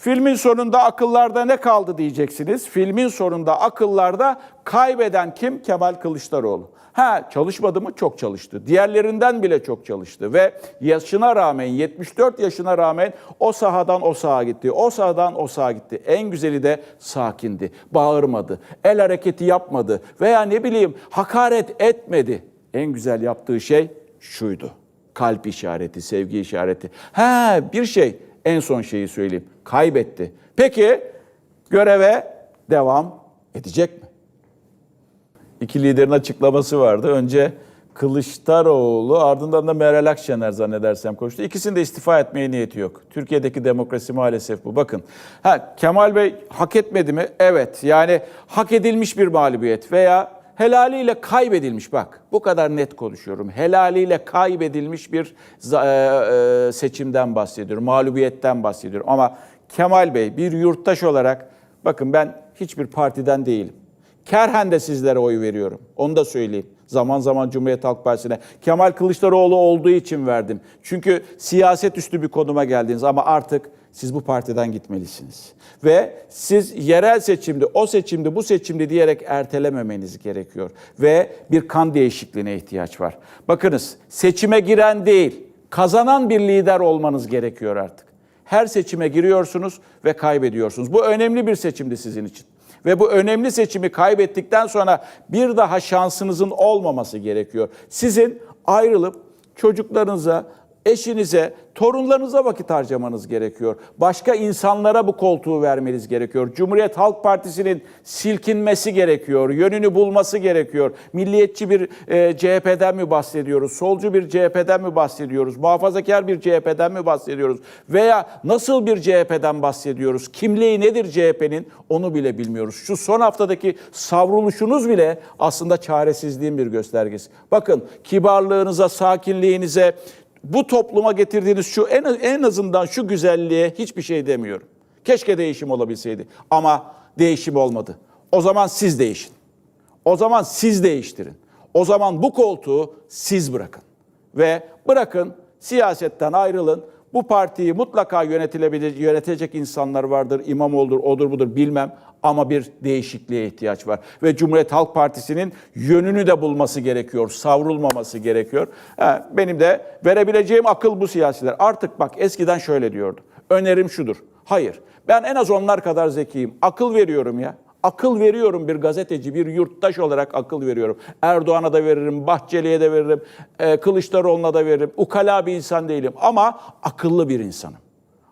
Filmin sonunda akıllarda ne kaldı diyeceksiniz. Filmin sonunda akıllarda kaybeden kim? Kemal Kılıçdaroğlu. Ha çalışmadı mı? Çok çalıştı. Diğerlerinden bile çok çalıştı ve yaşına rağmen 74 yaşına rağmen o sahadan o saha gitti. O sahadan o saha gitti. En güzeli de sakindi. Bağırmadı. El hareketi yapmadı veya ne bileyim hakaret etmedi. En güzel yaptığı şey şuydu. Kalp işareti, sevgi işareti. Ha bir şey en son şeyi söyleyeyim. Kaybetti. Peki göreve devam edecek mi? İki liderin açıklaması vardı. Önce Kılıçdaroğlu ardından da Meral Akşener zannedersem konuştu. İkisinin de istifa etmeye niyeti yok. Türkiye'deki demokrasi maalesef bu. Bakın ha, Kemal Bey hak etmedi mi? Evet yani hak edilmiş bir mağlubiyet veya helaliyle kaybedilmiş bak bu kadar net konuşuyorum. Helaliyle kaybedilmiş bir e, e, seçimden bahsediyorum. Mağlubiyetten bahsediyorum. Ama Kemal Bey bir yurttaş olarak bakın ben hiçbir partiden değilim. Kerhen de sizlere oy veriyorum. Onu da söyleyeyim. Zaman zaman Cumhuriyet Halk Partisi'ne. Kemal Kılıçdaroğlu olduğu için verdim. Çünkü siyaset üstü bir konuma geldiniz ama artık siz bu partiden gitmelisiniz. Ve siz yerel seçimde, o seçimde, bu seçimde diyerek ertelememeniz gerekiyor. Ve bir kan değişikliğine ihtiyaç var. Bakınız seçime giren değil, kazanan bir lider olmanız gerekiyor artık. Her seçime giriyorsunuz ve kaybediyorsunuz. Bu önemli bir seçimdi sizin için. Ve bu önemli seçimi kaybettikten sonra bir daha şansınızın olmaması gerekiyor. Sizin ayrılıp çocuklarınıza, eşinize, torunlarınıza vakit harcamanız gerekiyor. Başka insanlara bu koltuğu vermeniz gerekiyor. Cumhuriyet Halk Partisi'nin silkinmesi gerekiyor, yönünü bulması gerekiyor. Milliyetçi bir e, CHP'den mi bahsediyoruz? Solcu bir CHP'den mi bahsediyoruz? Muhafazakar bir CHP'den mi bahsediyoruz? Veya nasıl bir CHP'den bahsediyoruz? Kimliği nedir CHP'nin? Onu bile bilmiyoruz. Şu son haftadaki savruluşunuz bile aslında çaresizliğin bir göstergesi. Bakın kibarlığınıza, sakinliğinize, bu topluma getirdiğiniz şu en, en azından şu güzelliğe hiçbir şey demiyorum. Keşke değişim olabilseydi ama değişim olmadı. O zaman siz değişin. O zaman siz değiştirin. O zaman bu koltuğu siz bırakın. Ve bırakın siyasetten ayrılın. Bu partiyi mutlaka yönetilebilir, yönetecek insanlar vardır. İmamoğlu'dur, odur budur bilmem. Ama bir değişikliğe ihtiyaç var. Ve Cumhuriyet Halk Partisi'nin yönünü de bulması gerekiyor. Savrulmaması gerekiyor. Ha, benim de verebileceğim akıl bu siyasiler. Artık bak eskiden şöyle diyordu. Önerim şudur. Hayır. Ben en az onlar kadar zekiyim. Akıl veriyorum ya. Akıl veriyorum bir gazeteci, bir yurttaş olarak akıl veriyorum. Erdoğan'a da veririm, Bahçeli'ye de veririm, e, Kılıçdaroğlu'na da veririm. Ukala bir insan değilim ama akıllı bir insanım.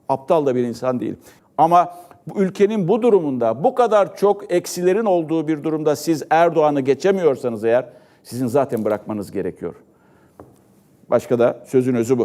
Aptal da bir insan değilim. Ama ülkenin bu durumunda, bu kadar çok eksilerin olduğu bir durumda siz Erdoğan'ı geçemiyorsanız eğer, sizin zaten bırakmanız gerekiyor. Başka da sözün özü bu.